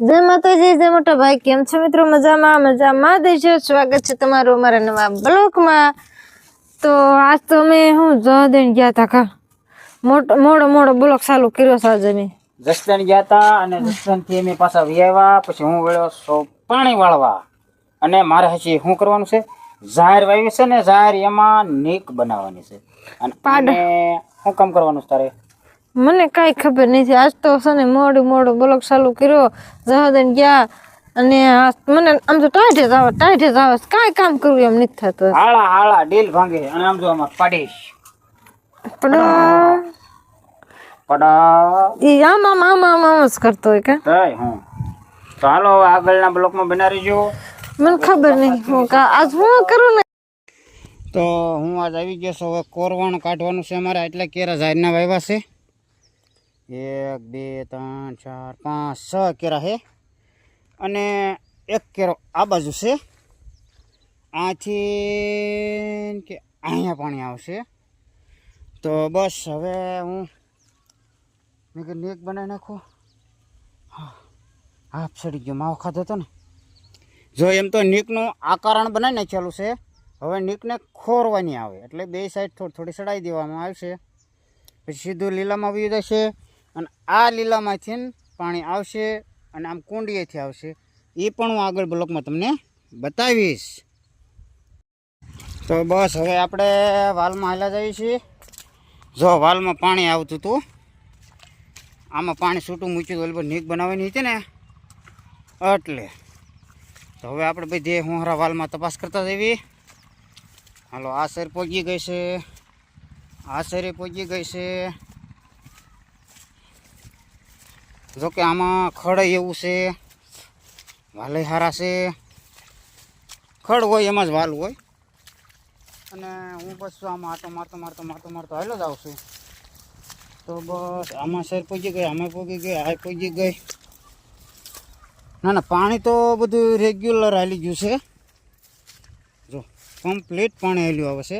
જય માતાજી જય મોટા ભાઈ. કેમ છો મિત્રો? મજામાં? મજામાં દેજો સ્વાગત છે તમારું અમારા નવા બ્લોકમાં તો આજ તો અમે હું જવાદણ ગયા હતા કા મોટો મોડો મોડો બ્લોક ચાલુ કર્યો છે આજે મેં જસદણ ગયા હતા અને જસદણથી અમે પાછા વ્યાવા પછી હું વળ્યો સો પાણી વાળવા. અને મારે હજી શું કરવાનું છે? ઝાર વાવી છે ને ઝાર એમાં નીક બનાવવાની છે. અને. શું કામ કરવાનું છે તારે? મને કાંઈ ખબર નથી. આજ તો છે ને મોડું મોડું બ્લોક ચાલુ કર્યો. જહાદન ગયા અને મને આમ તો ટાઢે જ આવે ટાઈઠે જ આવે કાંઈ કામ કરવું એમ નથી થતું. હાળા હાળા ડીલ ભાંગે અને આમ જો આમાં પાડીશ. પડા પડા એ આમ આમ આમ આમ આમ જ કરતો હોય કે? થાય હું. તો હાલો હવે આગળના બ્લોકમાં બનાવી જો મને ખબર નહીં હું કા આજ હું કરું ને? તો હું આજ આવી ગયો છું. હવે કોરવાણ કાઢવાનું છે અમારે એટલે કેરા જાહેરના વાવ્યા છે. એક, બે, ત્રણ, ચાર, પાંચ, છ કેરા છે અને એક કેરો આ બાજુ છે. આથી કે અહીંયા પાણી આવશે. તો બસ હવે હું મેં કે નેક બનાવી નાખું. હા, હાફ સડી ગયો. માવો ખાધો હતો ને. જો એમ તો નીકનું આકારણ બનાવી નાખેલું છે. હવે નીકને ખોરવાની આવે. એટલે બે સાઈડ થોડી થોડી સડાઈ દેવામાં આવશે. પછી સીધું લીલામાં આવી જશે અને આ લીલામાંથી પાણી આવશે અને આમ કુંડીએથી આવશે. એ પણ હું આગળ બ્લોકમાં તમને બતાવીશ. તો બસ હવે આપણે વાલમાં હેલા જઈએ છીએ. જો વાલમાં પાણી આવતું હતું. આમાં પાણી છૂટું મૂક્યું હતું એટલે નીક બનાવવાની હતી ને. એટલે. તો હવે આપણે બધી હુંહરા વાલમાં તપાસ કરતા જઈએ. હાલો, આ શેર પહોંચી ગઈ છે. આ શેરે પહોંચી ગઈ છે. જોકે આમાં ખડ એવું છે વાલૈહારા છે, ખડ હોય એમાં જ વાલ હોય. અને હું બસ આમાં આટો મારતો મારતો મારતો મારતો હાલો જ આવશું તો બસ આમાં સર પહોંચી ગઈ, આમાં પહોંચી ગઈ, આ પહોંચી ગઈ. ના ના, પાણી તો બધું રેગ્યુલર હાલી ગયું છે. જો કમ્પ્લીટ પાણી હાલ્યું આવે છે.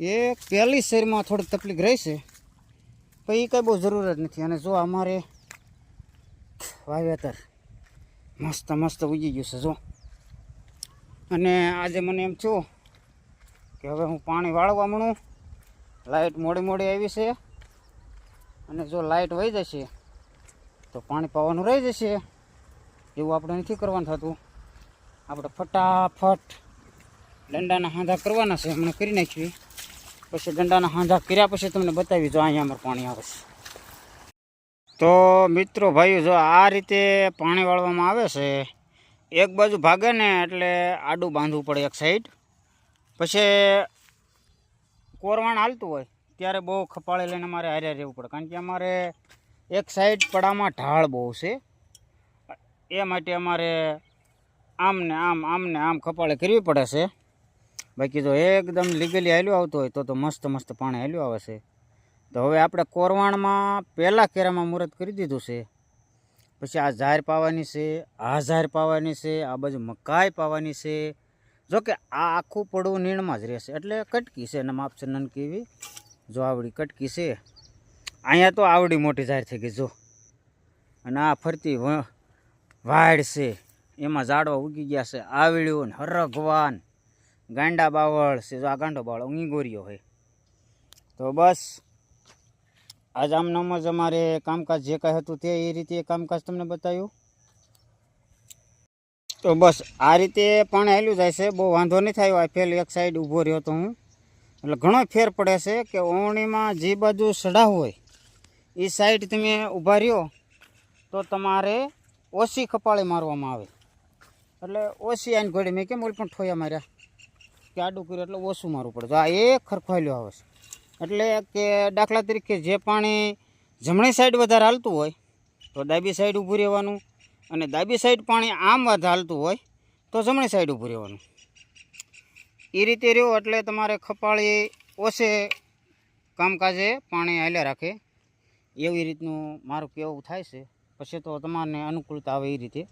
એ પહેલી શેરમાં થોડીક તકલીફ રહેશે પણ એ કંઈ બહુ જરૂર જ નથી. અને જો અમારે વાવેતર મસ્ત મસ્ત ઉગી ગયું છે, જો. અને આજે મને એમ થયું કે હવે હું પાણી વાળવા મળું લાઇટ મોડી મોડી આવી છે. અને જો લાઇટ વહી જશે, તો પાણી પાવાનું રહી જશે. એવું આપણે નથી કરવાનું થતું. આપણે ફટાફટ દંડાના હાંધા કરવાના છે. હમણાં કરી નાખીએ. પછી ગંડાના હાંધા કર્યા પછી તમને બતાવી જો અહીંયા અમારે પાણી આવે છે. તો મિત્રો ભાઈઓ, જો આ રીતે પાણી વાળવામાં આવે છે, એક બાજુ ભાગે ને એટલે આડું બાંધવું પડે એક સાઈડ પછી કોરવાણ હાલતું હોય ત્યારે બહુ ખપાળે લઈને અમારે હારે રહેવું પડે, કારણ કે અમારે એક સાઈડ પડામાં ઢાળ બહુ છે. એ માટે અમારે આમ ને આમ આમ ને આમ ખપાળે કરવી પડે છે. બાકી જો એકદમ લીગલી હાલ્યું આવતું હોય તો તો મસ્ત મસ્ત પાણી હાલ્યું આવે છે. તો હવે આપણે કોરવાણમાં પહેલાં કેરામાં મુહૂર્ત કરી દીધું છે. પછી આ ઝાર પાવાની છે, આ ઝાર પાવાની છે, આ બાજુ મકાઈ પાવાની છે. જો કે આ આખું પડવું નીણમાં જ રહેશે, એટલે કટકી છે અને માપ છે નનકી એવી. જો આવડી કટકી છે. અહીંયા તો આવડી મોટી ઝાર થઈ ગઈ, જો. અને આ ફરતી વાડ છે. એમાં ઝાડવા ઉગી ગયા છે. આવડ્યું ને હરગવાન. ગાંડા બાવળ છે, જો આ ગાંડો બાવળ ઊંગોરીઓ હોય. તો બસ, આજ આમનામ જ અમારે કામકાજ જે કાંઈ હતું તે એ રીતે કામકાજ તમને બતાવ્યું. તો બસ, આ રીતે પાણી હેલું જાય છે, બહુ વાંધો નહીં થયો આ ફેલ એક સાઈડ ઊભો રહ્યો તો હું. એટલે ઘણો ફેર પડે છે કે ઓવણીમાં જે બાજુ સડાવ હોય, એ સાઈડ તમે ઊભા રહ્યો, તો તમારે ઓછી ખપાળી મારવામાં આવે. એટલે ઓછી આની ઘોડી મેં કેમ ઓલ પણ ઠોયા માર્યા? કે આડું કર્યું એટલે ઓછું મારવું પડે. તો આ એક ખરખવાયેલું આવે છે. એટલે કે દાખલા તરીકે જે પાણી જમણી સાઈડ વધારે હાલતું હોય, તો ડાબી સાઈડ ઊભું રહેવાનું અને ડાબી સાઈડ પાણી આમ વધારે હાલતું હોય, તો જમણી સાઈડ ઊભું રહેવાનું. એ રીતે રહ્યો એટલે તમારે ખપાળી ઓછે કામકાજે પાણી હાલ્યા રાખે. એવી રીતનું મારું કેવું થાય છે. પછી તો તમારને અનુકૂળતા આવે એ રીતે.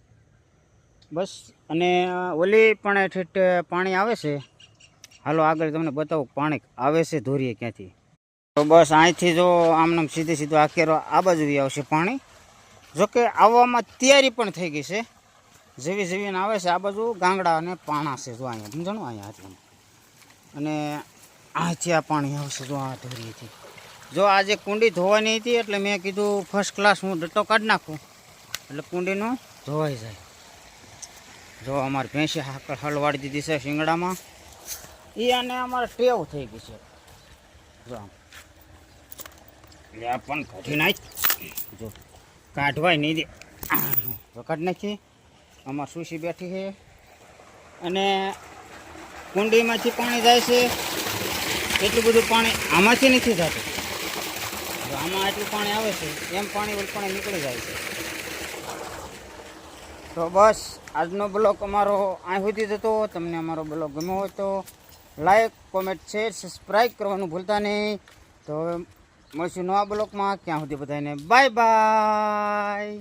બસ, અને ઓલી પણ ઠેઠ પાણી આવે છે. હાલો, આગળ તમને બતાવું પાણી આવે છે, ધોરીએ ક્યાંથી? તો બસ અહીંથી જો આમ નામ સીધે સીધું આખેરો આ બાજુ આવશે પાણી. જોકે આવવામાં તૈયારી પણ થઈ ગઈ છે. જેવી જેવીને આવે છે આ બાજુ ગાંગડા અને પાણા છે, જો અહીંયા સમજાણું અહીંયા હાથમાં અને અહીંથી આ પાણી આવશે, જો આ ધોરીએથી. જો આજે કુંડી ધોવાની હતી, એટલે મેં કીધું ફર્સ્ટ ક્લાસ હું ડટ્ટો કાઢી નાખું. એટલે કુંડીનું ધોવાઈ જાય. જો અમારી ભેંસી હાકર હલવાડી દીધી છે શિંગડામાં. એ અને અમારે ટેવ થઈ ગઈ છે. જો. આ પણ કાઢી નાખ. જો. કાઢવાય નહીં દે. કાઢી નાખી. અમાર સુશી બેઠી છે. અને કુંડીમાંથી પાણી જાય છે. એટલું બધું પાણી આમાંથી નથી જતું. જો આમાં એટલું પાણી આવે છે એમ પાણી પાણી નીકળી જાય છે. તો બસ આજનો બ્લોગ અમારો અહીં સુધી જ હતો તમને અમારો બ્લોગ ગમ્યો હોય તો લાઈક કોમેન્ટ શેર સબસ્ક્રાઈબ કરવાનું ભૂલતા નહીં. તો મળશું નવા બ્લોગમાં ક્યાં સુધી બધાને બાય બાય